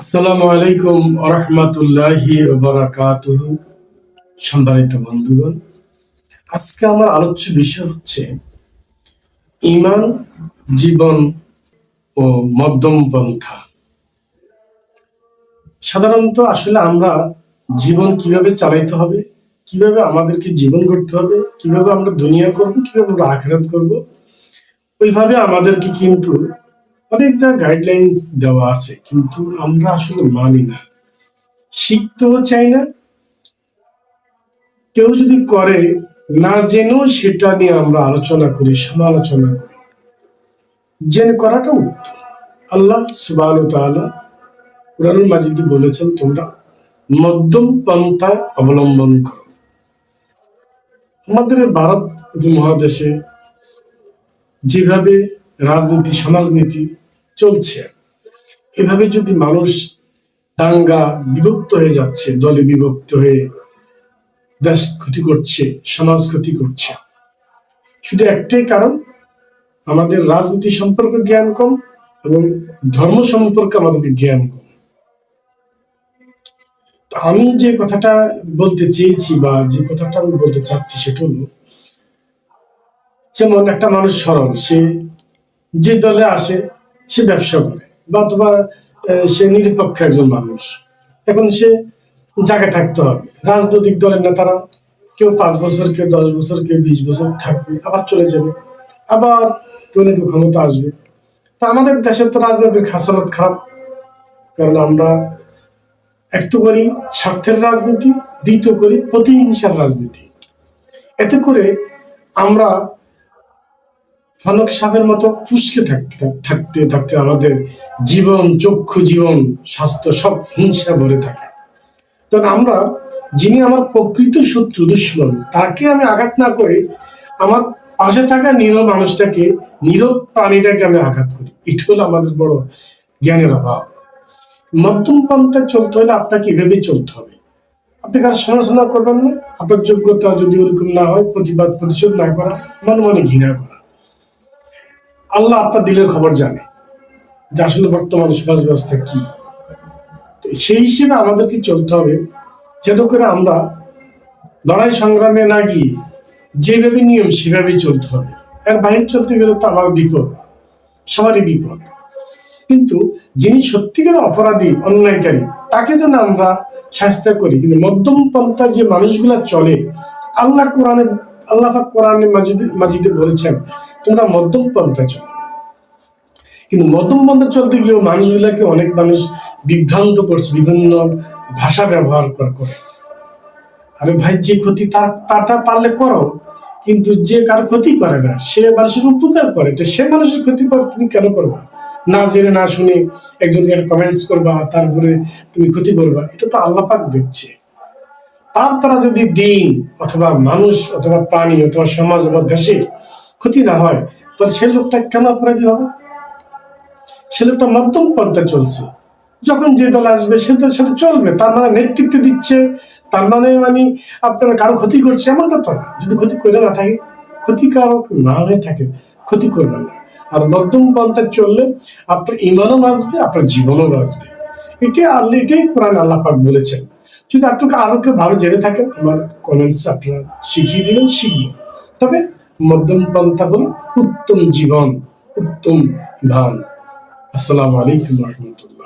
আসসালামু আলাইকুম আরহামাতুল্লাহি সম্মানিত বন্ধুগণ, আজকে আমার আলোচ্য বিষয় হচ্ছে ইমান জীবন ও মধ্যম পন্থা। সাধারণত আসলে আমরা জীবন কীভাবে চালাইতে হবে, কীভাবে আমাদেরকে জীবন করতে হবে, কীভাবে আমরা দুনিয়া করব, কীভাবে আমরা আখেরাত করব, ওইভাবে আমাদেরকে কিন্তু অনেক যা গাইডলাইন্স দেওয়া আছে, কিন্তু আমরা আসলে মানি না। শিখতেও চাই না। কেউ যদি করে, না জেনেও সেটা নিয়ে আমরা আলোচনা করি, সমালোচনা করি। জেনে করাটা উত্তম। আল্লাহ সুবাহ কোরআন মাজিদি বলেছেন, তোমরা মধ্যম পন্থা অবলম্বন করো। আমাদের ভারত উপমহাদেশে যেভাবে রাজনীতি, সমাজনীতি চলছে। এভাবে যদি মানুষ দাঙ্গা বিভক্ত হয়ে যাচ্ছে, দলে বিভক্ত হয়ে দেশ ক্ষতি করছে, সমাজ ক্ষতি করছে, শুধু একটাই কারণ, আমাদের রাজনীতি সম্পর্কে জ্ঞান কম এবং ধর্ম সম্পর্কে আমাদের জ্ঞান কম। আমি যে কথাটা বলতে চেয়েছি বা যে কথাটা আমি বলতে চাচ্ছি সেটা হলো, যেমন একটা মানুষ সরল, সে যে দলে আসে, সে ব্যবসা করে বা অথবা সে নিরপেক্ষ একজন মানুষ। এখন সে জায়গায় থাকতে হবে। রাজনৈতিক দলের নেতারা কেউ পাঁচ বছর, কেউ দশ বছর, কেউ বিশ বছর থাকবে, আবার চলে যাবে, আবার কেউ না কেউ ক্ষমতা আসবে। তা আমাদের দেশে তো রাজনীতির খাসালত খারাপ, কারণ আমরা এক তো করি স্বার্থের রাজনীতি, দ্বিতীয় করি প্রতিহিংসার রাজনীতি। এতে করে আমরা ফানুক সাহেবের মতো ফুসকে থাকতে থাকতে থাকতে আমাদের জীবন, চক্ষু, জীবন, স্বাস্থ্য সব হিংসা ভরে থাকে। তখন আমরা যিনি আমার প্রকৃত শত্রু, দুশ্মন, তাকে আমি আঘাত না করে আমার পাশে থাকা নীরব মানুষটাকে, নীরব প্রাণীটাকে আমি আঘাত করি। এটা হলো আমাদের বড় জ্ঞানের অভাব। মধ্যম পন্থায় চলতে হলে আপনাকে এভাবে চলতে হবে। আপনি কারও সমালোচনা করবেন না। আপনার যোগ্যতা যদি ওরকম না হয়, প্রতিবাদ, প্রতিশোধ না করা মনে মনে ঘৃণা করা। আল্লাহ আপনার দিলের খবর জানে যে আসলে বর্তমান সমাজ ব্যবস্থা কি। সেই হিসেবে আমাদেরকে চলতে হবে যেন করে আমরা লড়াই সংগ্রামে না গিয়ে যেভাবে নিয়ম সেভাবেই চলতে হবে। এর বাইরে চলতে গেলে তো আমার বিপদ, সবারই বিপদ। কিন্তু যিনি সত্যিকার অপরাধী, অন্যায়কারী, তাকে যেন আমরা শাস্তি করি, কিন্তু মধ্যম পন্থায় যে মানুষগুলা চলে, আল্লাহ কোরআনে আল্লাহ কোরআনে মাজিদে বলেছেন, তোমরা মধ্যম পন্থায় চলো কিন্তু মধ্যম পন্থায় চলতে গিয়েও মানুষগুলাকে অনেক মানুষ বিভ্রান্ত করছে, বিভিন্ন ভাষা ব্যবহার কর- আরে ভাই, যে ক্ষতি তার, তারটা পারলে করো, কিন্তু যে কার ক্ষতি করে না, সে মানুষের উপকার করে। তো সে মানুষের ক্ষতি কর তুমি কেন করবা? না জেনে না শুনে একজনকে কমেন্টস করবা, তারপরে তুমি ক্ষতি করবা। এটা তো আল্লাহ পাক দেখছে। তার যদি দিন অথবা মানুষ অথবা প্রাণী অথবা সমাজ অথবা দেশের ক্ষতি না হয়, তাহলে সে লোকটা কেন অপরাধী হবে? সে লোকটা মধ্যম পন্থায় চলছে। যখন যে দল আসবে, সে দলের সাথে চলবে, তার মানে নেতৃত্ব দিচ্ছে, তার মানে মানে আপনার কারও ক্ষতি করছে, এমন কথা না। যদি ক্ষতি করে না থাকে, ক্ষতিকারক না হয়ে থাকে, ক্ষতি করবে না। আর মধ্যম পন্থায় চললে আপনার ইমানও বাঁচবে, আপনার জীবনও বাঁচবে। এটি আল্লাহ, এটাই কোরআন আল্লাপাক বলেছেন। যদি আপনাকে আরও কেউ ভালো জেনে থাকেন, আমার কমেন্টস আপনারা শিখিয়ে দিলেন শিখিয়ে। তবে মধ্যম পন্থা হলো উত্তম জীবন, উত্তম ইমান আসসালামু আলাইকুম রহমতুল্লাহ।